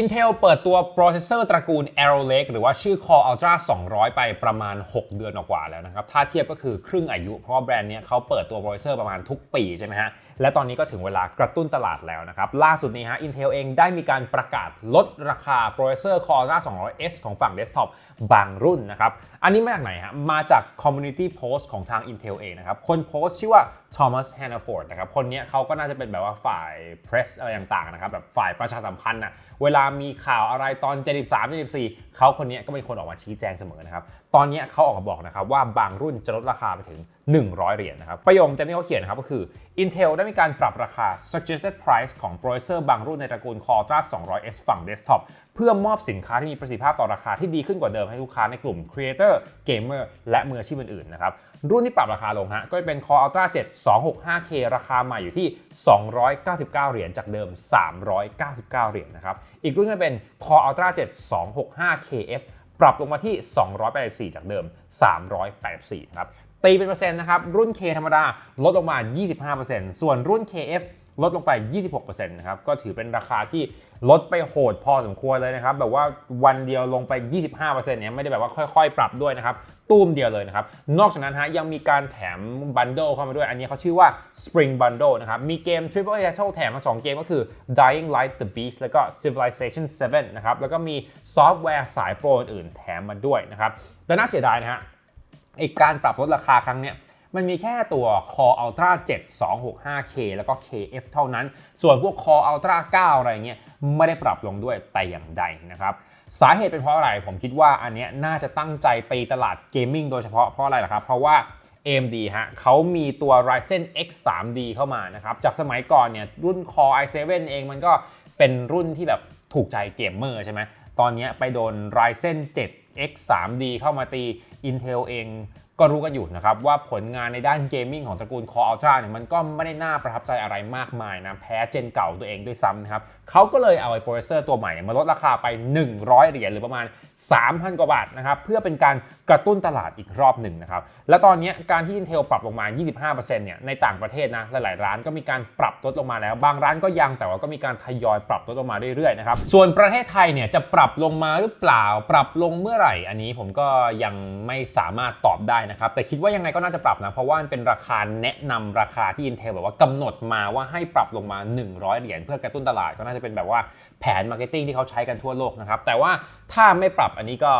Intel เปิดตัวโปรเซสเซอร์ตระกูล Arrow Lake หรือว่าชื่อ Core Ultra 200 ไปประมาณ 6 เดือนกว่าแล้วนะครับ ถ้าเทียบก็คือครึ่งอายุ เพราะแบรนด์นี้เขาเปิดตัวโปรเซสเซอร์ประมาณทุกปีใช่ไหมฮะ และตอนนี้ก็ถึงเวลากระตุ้นตลาดแล้วนะครับ ล่าสุดนี้ฮะ Intel เองได้มีการประกาศลดราคาโปรเซสเซอร์ Core Ultra 200S ของฝั่งเดสก์ท็อปบางรุ่นนะครับ อันนี้มาจากไหนฮะ มาจาก Community Post ของทาง Intel เองนะครับ คนโพสต์ชื่อว่า Thomas Hannaford นะครับ คนนี้เขาก็น่าจะเป็นแบบว่าฝ่าย press อะไรต่างๆนะครับ แบบฝ่ายประชาสัมพันธ์นะเวลามีข่าวอะไรตอน 73 74 เขาคนนี้ก็เป็นคนออกมาชี้แจงเสมอนะครับ ตอนนี้เขาออกมาบอกนะครับว่าบางรุ่นจะลดราคาไปถึง 100 เหรียญนะครับ ประโยคเต็มที่เขาเขียนนะครับก็คือ Intel ได้มีการปรับราคา suggested price ของโปรเซสเซอร์บางรุ่นในตระกูล Core Ultra 200S ฝั่ง desktop เพื่อมอบสินค้าที่มีประสิทธิภาพต่อราคาที่ดีขึ้นกว่าเดิมให้ลูกค้าในกลุ่ม creator gamer และมืออาชีพอื่นๆ นะครับ รุ่นที่ปรับราคาลงฮะก็จะเป็น Core Ultra 7 265K ราคาใหม่อยู่ที่ 299 เหรียญจากเดิม 399 เหรียญนะครับ อีกรุ่นก็เป็น Core Ultra 7 265KF ปรับลงมาที่ 284 จากเดิม 384 ครับตีเป็นเปอร์เซ็นต์นะครับรุ่น K ธรรมดาลดลงมา 25%ส่วนรุ่น KF ลดลงไป 26%นะครับ ก็ถือเป็นราคาที่ลดไปโหดพอสมควรเลยนะครับ แบบว่าวันเดียวลงไป 25%เนี่ยไม่ได้แบบว่าค่อยๆ ปรับด้วยนะครับ ตู้มเดียวเลยนะครับ นอกจากนั้นฮะยังมีการแถมบันเดิลเข้ามาด้วย อันนี้เขาชื่อว่า Spring Bundle นะครับ มีเกม Triple A Battle แถมมา 2 เกมก็คือ Dying Light the Beast แล้วก็ Civilization 7 นะครับ แล้วก็มีซอฟต์แวร์สายโปรอื่นๆแถมมาด้วยนะครับ แต่น่าเสียดายนะฮะไอการปรับลดราคาครั้งเนี้ย มันมีแค่ตัว Core Ultra 7 265K แล้วก็ KF เท่านั้น ส่วนพวก Core Ultra 9 อะไรเงี้ยไม่ได้ปรับลงด้วยแต่อย่างใดนะครับสาเหตุเป็นเพราะอะไรผมคิดว่าอันเนี้ยน่าจะตั้งใจตีตลาดเกมมิ่งโดยเฉพาะเพราะอะไรล่ะครับเพราะว่า AMD ฮะเขามีตัว Ryzen X 3D เข้ามานะครับ จากสมัยก่อนเนี่ยรุ่น Core i7 เองมันก็เป็นรุ่นที่แบบถูกใจเกมเมอร์ใช่ไหม ตอนนี้ไปโดน Ryzen 7 X 3D เข้ามาตี Intel เอง ก็รู้กันอยู่นะครับว่าผลงานในด้านเกมมิ่งของตระกูล Core Ultra เนี่ยมันก็ไม่ได้น่าประทับใจอะไรมากมายนะแพ้เจนเก่าตัวเองด้วยซ้ำนะครับเขาก็เลยเอาไอ้โปรเซอร์ตัวใหม่มาลดราคาไป 100 เหรียญหรือประมาณ 3,000 กว่าบาทนะครับเพื่อเป็นการกระตุ้นตลาดอีกรอบหนึ่งนะครับและตอนนี้การที่ Intel ปรับลงมา 25%เนี่ยในต่างประเทศนะหลายๆร้านก็มีการปรับลดลงมาแล้ว บางร้านก็ยังแต่ว่าก็มีการทยอยปรับลดลงมาเรื่อยๆนะครับส่วนประเทศไทยเนี่ยจะปรับลงมาหรือเปล่า ปรับลงเมื่อไหร่ อันนี้ผมก็ยังไม่สามารถตอบได้นะครับ แต่คิดว่ายังไงก็น่าจะปรับนะ เพราะว่ามันเป็นราคาแนะนำราคาที่ Intel แบบว่ากำหนดมาว่าให้ปรับลงมา 100 เหรียญเพื่อกระตุ้นตลาดก็น่าจะเป็นแบบว่าแผนมาร์เก็ตติ้งที่เขาใช้กันทั่วโลกนะครับ แต่ว่าถ้าไม่ปรับอันนี้ก็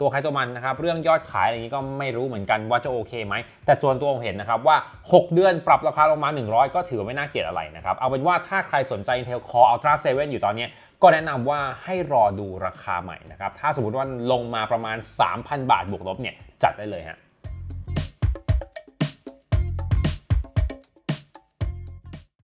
ตัวใครตัวมันนะครับ เรื่องยอดขายอะไรนี้ก็ไม่รู้เหมือนกันว่าจะโอเคไหม แต่ส่วนตัวผมเห็นนะครับว่า 6 เดือนปรับราคาลงมา 100 ก็ถือว่าไม่น่าเกลียดอะไรนะครับ เอาเป็นว่าถ้าใครสนใจ Intel Core Ultra 7 อยู่ตอนนี้ก็แนะนำว่าให้รอดูราคาใหม่นะครับ ถ้าสมมติว่าลงมาประมาณ 3,000 บาทบวกลบเนี่ย จัดได้เลยฮะ